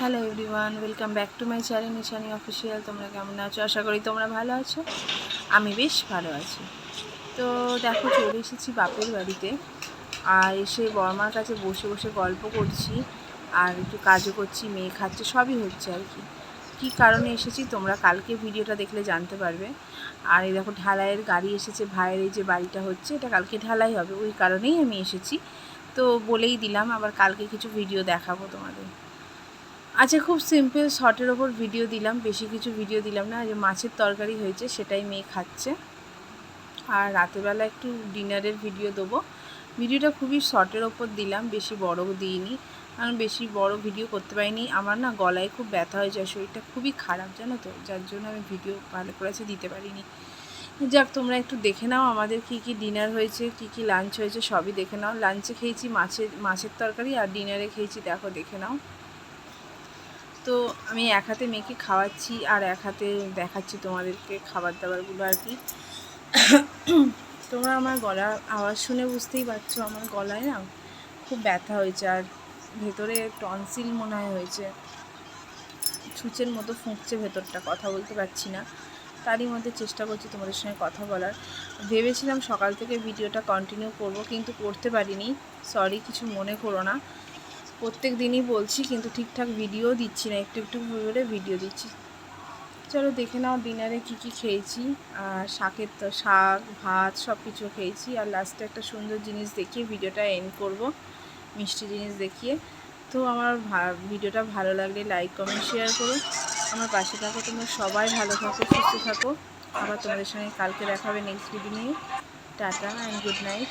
Hello everyone welcome back to my channel Nishani official তোমরা কেমন আছো? আশা করি তোমরা ভালো আছো। আমি বেশ ভালো আছি। তো দেখো, চলে এসেছি বাপের বাড়িতে। আর এসে বর্মার কাছে বসে বসে গল্প করছি। আর একটু কাজও করছি, মেয়ে খাচ্ছে, সবই হচ্ছে আর কি। কী কারণে এসেছি তোমরা কালকে ভিডিওটা দেখলে জানতে পারবে। আর এই দেখো, ঢালাইয়ের গাড়ি এসেছে, ভাইয়ের এই যে বাড়িটা হচ্ছে, এটা কালকে ঢালাই হবে, ওই কারণেই আমি এসেছি। তো বলেই দিলাম, আবার কালকে কিছু ভিডিও দেখাবো তোমাদের। আচ্ছা খুব সিম্পল শর্টের ওপর ভিডিও দিলাম, বেশি কিছু ভিডিও দিলাম না যে মাছের তরকারি হয়েছে সেটাই মেয়ে খাচ্ছে। আর রাতেরবেলা একটু ডিনারের ভিডিও দেবো। ভিডিওটা খুবই শর্টের ওপর দিলাম, বেশি বড় দিইনি, কারণ বেশি বড় ভিডিও করতে পারিনি। আমার না গলায় খুব ব্যথা হয়ে যায় শরীরটা খুবই খারাপ, জানো তো? যার জন্য আমি ভিডিও ভালো করেছে দিতে পারিনি। যাক, তোমরা একটু দেখে নাও আমাদের কি কি ডিনার হয়েছে, কি কি লাঞ্চ হয়েছে, সবই দেখে নাও। লাঞ্চে খেয়েছি মাছের মাছের তরকারি আর ডিনারে খেয়েছি, দেখো, দেখে নাও। তো আমি এক হাতে মেয়েকে খাওয়াচ্ছি আর এক হাতে দেখাচ্ছি তোমাদেরকে খাবার দাবারগুলো আর কি। তোমরা আমার গলার আওয়াজ শুনে বুঝতেই পারছ আমার গলায় না খুব ব্যথা হয়েছে আর ভেতরে টনসিল মনে হয় হয়েছে। ছুঁচের মতো ফুঁকছে ভেতরটা, কথা বলতে পারছি না। তারই মধ্যে চেষ্টা করছি তোমাদের সঙ্গে কথা বলার। ভেবেছিলাম সকাল থেকে ভিডিওটা কন্টিনিউ করব কিন্তু করতে পারিনি। সরি কিছু মনে করো না। প্রত্যেক দিনই বলছি, কিন্তু ঠিকঠাক ভিডিও দিচ্ছি না। একটু একটু করে ভিডিও দিচ্ছি। চলো দেখে নাও ডিনারে কি কি খেয়েছি। আর শাকের তো শাক, ভাত সব কিছু খেয়েছি। আর লাস্টে একটা সুন্দর জিনিস দেখিয়ে ভিডিওটা এন্ড করব। মিষ্টি জিনিস দেখিয়ে। তো আমার ভিডিওটা ভালো লাগলে লাইক কমেন্ট শেয়ার করো। আমার পাশে থাকো তোমরা সবাই, ভালো থাকো, সুস্থ থাকো। আবার তোমাদের সঙ্গে কালকে দেখাবে নেক্সট ভিডিও নিয়ে। Tata and good night